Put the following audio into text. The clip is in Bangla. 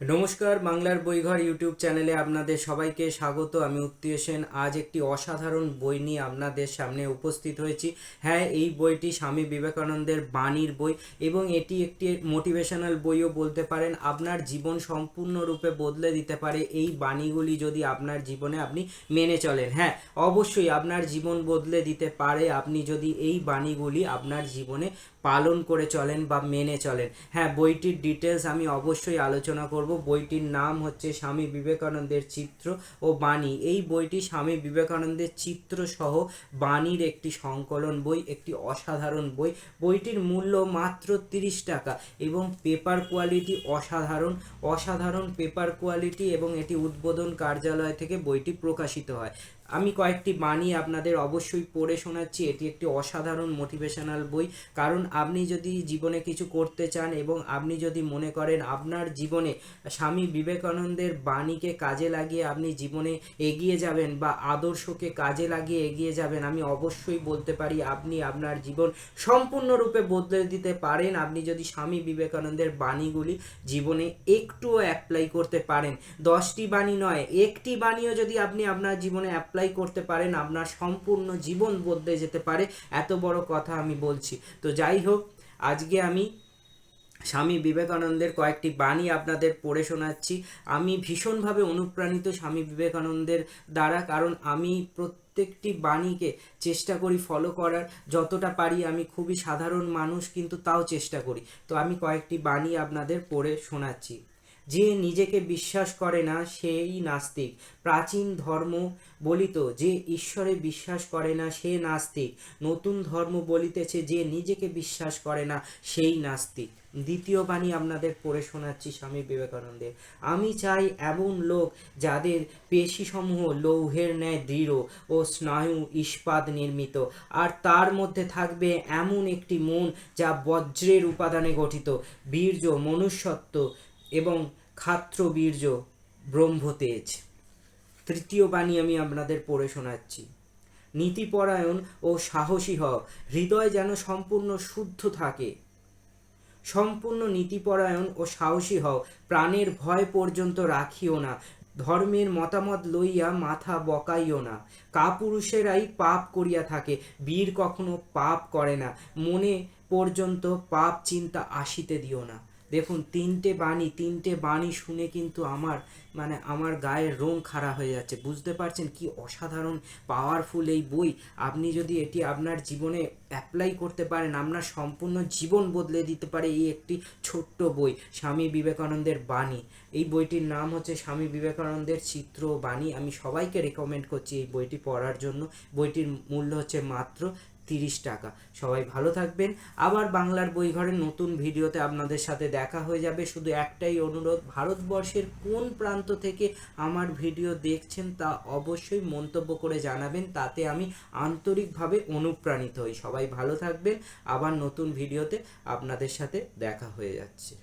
নমস্কার, বাংলার বইঘর ইউটিউব চ্যানেলে আপনাদের সবাইকে স্বাগত। আমি উত্তীয় সেন। আজ একটি অসাধারণ বই নিয়ে আপনাদের সামনে উপস্থিত হয়েছি। হ্যাঁ এই বইটি স্বামী বিবেকানন্দের বাণীর বই এবং এটি একটি মোটিভেশনাল বইও বলতে পারেন। আপনার জীবন সম্পূর্ণরূপে বদলে দিতে পারে এই বাণীগুলি যদি আপনার জীবনে আপনি মেনে চলেন। হ্যাঁ অবশ্যই আপনার জীবন বদলে দিতে পারে। আপনি যদি এই বাণীগুলি আপনার জীবনে পালন করে চলেন বা মেনে চলেন। হ্যাঁ বইটির ডিটেলস আমি অবশ্যই আলোচনা করব। বইটির নাম হচ্ছে স্বামী বিবেকানন্দের চিত্র ও বাণী। এই বইটি স্বামী বিবেকানন্দের চিত্র সহ বাণীর একটি সংকলন বই, একটি অসাধারণ বই। বইটির মূল্য মাত্র তিরিশ টাকা এবং পেপার কোয়ালিটি অসাধারণ। অসাধারণ পেপার কোয়ালিটি এবং এটি উদ্বোধন কার্যালয় থেকে বইটি প্রকাশিত হয়। আমি কয়েকটি বাণী আপনাদের অবশ্যই পড়ে শোনাচ্ছি। এটি একটি অসাধারণ মোটিভেশনাল বই। কারণ আপনি যদি জীবনে কিছু করতে চান এবং আপনি যদি মনে করেন আপনার জীবনে স্বামী বিবেকানন্দের বাণীকে কাজে লাগিয়ে আপনি জীবনে এগিয়ে যাবেন বা আদর্শকে কাজে লাগিয়ে এগিয়ে যাবেন, আমি অবশ্যই বলতে পারি আপনি আপনার জীবন সম্পূর্ণরূপে বদলে দিতে পারেন। আপনি যদি স্বামী বিবেকানন্দের বাণীগুলি জীবনে একটুও অ্যাপ্লাই করতে পারেন। দশটি বাণী নয়, একটি বাণীও যদি আপনি আপনার জীবনে অ্যাপ্লাই করতে পারেন, আপনার সম্পূর্ণ জীবন বদলে যেতে পারে। এত বড় কথা আমি বলছি। তো যাই হোক, আজকে আমি স্বামী বিবেকানন্দের কয়েকটি বাণী আপনাদের পড়ে শোনাচ্ছি। আমি ভীষণভাবে অনুপ্রাণিত স্বামী বিবেকানন্দের দ্বারা, কারণ আমি প্রত্যেকটি বাণীকে চেষ্টা করি ফলো করার। যতটা পারি আমি খুবই সাধারণ মানুষ, কিন্তু তাও চেষ্টা করি। তো আমি কয়েকটি বাণী আপনাদের পড়ে শোনাচ্ছি। যে নিজেকে বিশ্বাস করে না, সেই নাস্তিক। প্রাচীন ধর্ম বলিত যে ঈশ্বরে বিশ্বাস করে না, সে নাস্তিক। নতুন ধর্ম বলিতেছে যে নিজেকে বিশ্বাস করে না, সেই নাস্তিক। দ্বিতীয় বাণী আপনাদের পড়ে শোনাচ্ছি স্বামী বিবেকানন্দের। আমি চাই এমন লোক যাদের পেশিসমূহ লৌহের ন্যায় দৃঢ় ও স্নায়ু ইস্পাত নির্মিত। আর তার মধ্যে থাকবে এমন একটি মন যা বজ্রের উপাদানে গঠিত। বীর্য, মনুষ্যত্ব এবং খাত্র বীর্য ব্রহ্মতেজ। তৃতীয় বাণী আমি আপনাদের পড়ে শোনাচ্ছি। নীতিপরায়ণ ও সাহসী হও, হৃদয় যেন সম্পূর্ণ শুদ্ধ থাকে। সম্পূর্ণ নীতিপরায়ণ ও সাহসী হও, প্রাণের ভয় পর্যন্ত রাখিও না, ধর্মের মতামত লইয়া মাথা বকাইও না। কাপুরুষেরাই পাপ করিয়া থাকে, বীর কখনো পাপ করে না, মনে পর্যন্ত পাপ চিন্তা আসিতে দিও না। দেখুন, তিনটে বাণী তিনটে বাণী শুনে কিন্তু আমার মানে আমার গায়ের রং খাড়া হয়ে যাচ্ছে। বুঝতে পারছেন কি অসাধারণ পাওয়ারফুল এই বই। আপনি যদি এটি আপনার জীবনে অ্যাপ্লাই করতে পারেন, আপনার সম্পূর্ণ জীবন বদলে দিতে পারে এই একটি ছোট্ট বই, স্বামী বিবেকানন্দের বাণী। এই বইটির নাম হচ্ছে স্বামী বিবেকানন্দের চিত্র বাণী। আমি সবাইকে রেকমেন্ড করছি এই বইটি পড়ার জন্য। বইটির মূল্য হচ্ছে মাত্র তিরিশ টাকা। সবাই ভালো থাকবেন। আবার বাংলার বইঘরের নতুন ভিডিওতে আপনাদের সাথে দেখা হয়ে যাবে। শুধু একটাই অনুরোধ, ভারতবর্ষের কোন প্রান্ত থেকে আমার ভিডিও দেখছেন তা অবশ্যই মন্তব্য করে জানাবেন। তাতে আমি আন্তরিকভাবে অনুপ্রাণিত হই। সবাই ভালো থাকবেন। আবার নতুন ভিডিওতে আপনাদের সাথে দেখা হয়ে যাচ্ছে।